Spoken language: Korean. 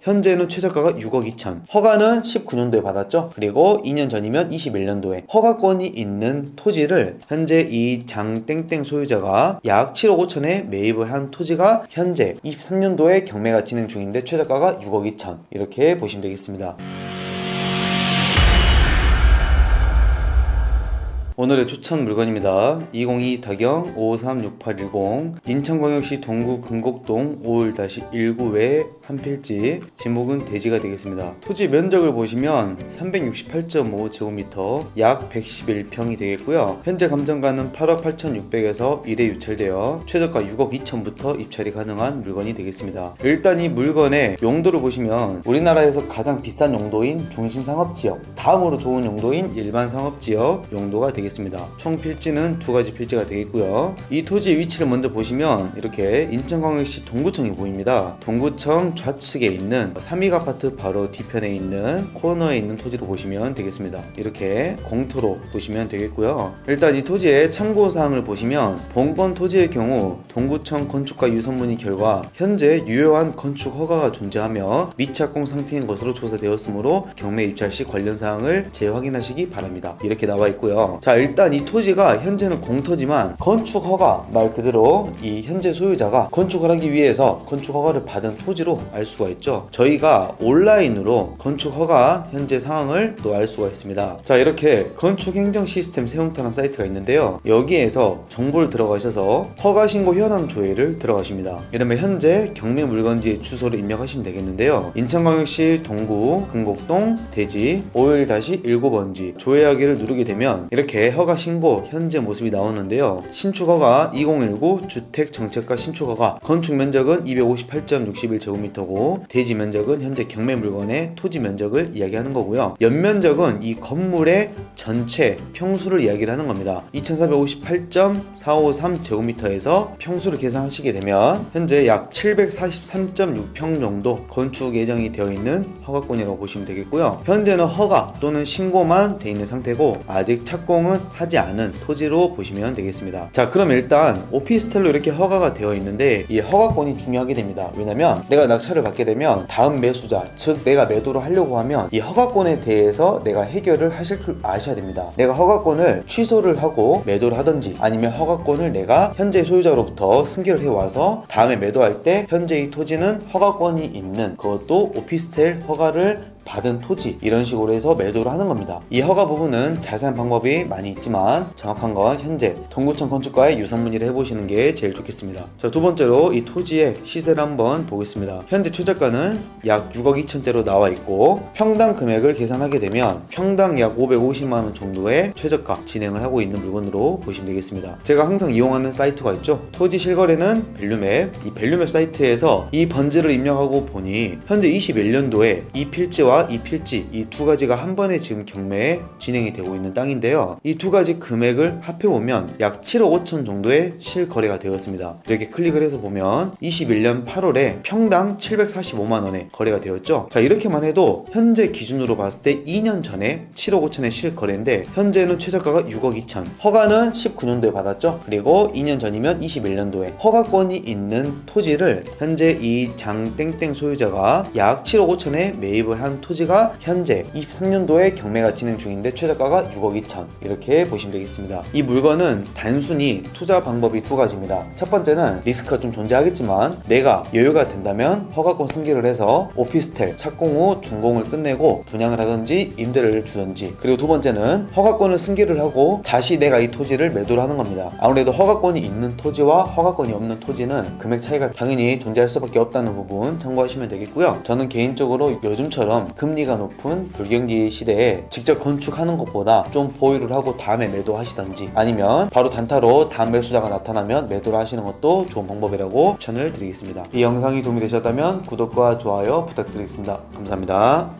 현재는 최저가가 6억 2천. 허가는 19년도에 받았죠. 그리고 2년 전이면 21년도에 허가권이 있는 토지를 현재 이 장땡땡 소유자가 약 7억 5천에 매입을 한 토지가 현재 23년도에 경매가 진행 중인데 최저가가 6억 2천. 이렇게 보시면 되겠습니다. 오늘의 추천 물건입니다. 202 다경 536810 인천광역시 동구 금곡동 5일-19 외 한 필지 지목은 대지가 되겠습니다. 토지 면적을 보시면 368.5제곱미터 약 111평이 되겠고요. 현재 감정가는 8억 8,600에서 1회 유찰되어 최저가 6억 2천부터 입찰이 가능한 물건이 되겠습니다. 일단 이 물건의 용도를 보시면 우리나라에서 가장 비싼 용도인 중심 상업지역 다음으로 좋은 용도인 일반 상업지역 용도가 되겠습니다. 총 필지는 두 가지 필지가 되겠고요. 이 토지의 위치를 먼저 보시면 이렇게 인천광역시 동구청이 보입니다. 동구청 좌측에 있는 삼익 아파트 바로 뒤편에 있는 코너에 있는 토지로 보시면 되겠습니다. 이렇게 공터로 보시면 되겠고요. 일단 이 토지의 참고사항을 보시면 본건 토지의 경우 동구청 건축가 유선문의 결과 현재 유효한 건축 허가가 존재하며 미착공 상태인 것으로 조사되었으므로 경매 입찰 시 관련 사항을 재확인하시기 바랍니다. 이렇게 나와 있고요. 자 일단 이 토지가 현재는 공터지만 건축 허가 말 그대로 이 현재 소유자가 건축을 하기 위해서 건축 허가를 받은 토지로 알 수가 있죠. 저희가 온라인으로 건축 허가 현재 상황을 또 알 수가 있습니다. 자 이렇게 건축 행정 시스템 세용타는 사이트가 있는데요. 여기에서 정보를 들어가셔서 허가 신고 현황 조회를 들어가십니다. 이러면 현재 경매 물건지 주소를 입력하시면 되겠는데요. 인천광역시 동구 금곡동 대지 51-19번지 조회하기를 누르게 되면 이렇게 허가 신고 현재 모습이 나오는데요. 신축허가 2019 주택 정책과 신축허가 건축 면적은 258.61제곱미터 고 대지 면적은 현재 경매 물건의 토지 면적을 이야기하는 거고요. 연면적은 이 건물의 전체 평수를 이야기를 하는 겁니다. 2458.453 제곱미터에서 평수를 계산하시게 되면 현재 약 743.6평 정도 건축 예정이 되어 있는 허가권이라고 보시면 되겠고요. 현재는 허가 또는 신고만 돼 있는 상태고 아직 착공은 하지 않은 토지로 보시면 되겠습니다. 자, 그럼 일단 오피스텔로 이렇게 허가가 되어 있는데 이 허가권이 중요하게 됩니다. 왜냐면 내가 낙찰을 받게 되면 다음 매수자, 즉 내가 매도를 하려고 하면 이 허가권에 대해서 내가 해결을 하실 줄 아셔야 됩니다. 내가 허가권을 취소를 하고 매도를 하든지 아니면 허가권을 내가 현재 소유자로부터 승계를 해와서 다음에 매도할 때 현재 이 토지는 허가권이 있는 그것도 오피스텔 허가를 받은 토지 이런 식으로 해서 매도를 하는 겁니다. 이 허가 부분은 자세한 방법이 많이 있지만 정확한 건 현재 동구청 건축과의 유선 문의를 해보시는 게 제일 좋겠습니다. 자, 두 번째로 이 토지의 시세를 한번 보겠습니다. 현재 최저가는 약 6억 2천대로 나와 있고 평당 금액을 계산하게 되면 평당 약 550만 원 정도의 최저가 진행을 하고 있는 물건으로 보시면 되겠습니다. 제가 항상 이용하는 사이트가 있죠. 토지 실거래는 밸류맵. 이 밸류맵 사이트에서 이 번지를 입력하고 보니 현재 21년도에 이 필지와 이 필지 이 두 가지가 한 번에 지금 경매에 진행이 되고 있는 땅인데요. 이 두 가지 금액을 합해 보면 약 7억 5천 정도의 실거래가 되었습니다. 이렇게 클릭을 해서 보면 21년 8월에 평당 745만 원에 거래가 되었죠. 자 이렇게만 해도 현재 기준으로 봤을 때 2년 전에 7억 5천의 실거래인데 현재는 최저가가 6억 2천. 허가는 19년도에 받았죠. 그리고 2년 전이면 21년도에 허가권이 있는 토지를 현재 이 장땡땡 소유자가 약 7억 5천에 매입을 한 토지가 현재 23년도에 경매가 진행 중인데 최저가가 6억 2천 이렇게 보시면 되겠습니다. 이 물건은 단순히 투자 방법이 두 가지입니다. 첫 번째는 리스크가 좀 존재하겠지만 내가 여유가 된다면 허가권 승계를 해서 오피스텔 착공 후 준공을 끝내고 분양을 하든지 임대를 주든지 그리고 두 번째는 허가권을 승계를 하고 다시 내가 이 토지를 매도를 하는 겁니다. 아무래도 허가권이 있는 토지와 허가권이 없는 토지는 금액 차이가 당연히 존재할 수밖에 없다는 부분 참고하시면 되겠고요. 저는 개인적으로 요즘 금리가 높은 불경기 시대에 직접 건축하는 것보다 좀 보유를 하고 다음에 매도하시던지 아니면 바로 단타로 다음 매수자가 나타나면 매도를 하시는 것도 좋은 방법이라고 추천을 드리겠습니다. 이 영상이 도움이 되셨다면 구독과 좋아요 부탁드리겠습니다. 감사합니다.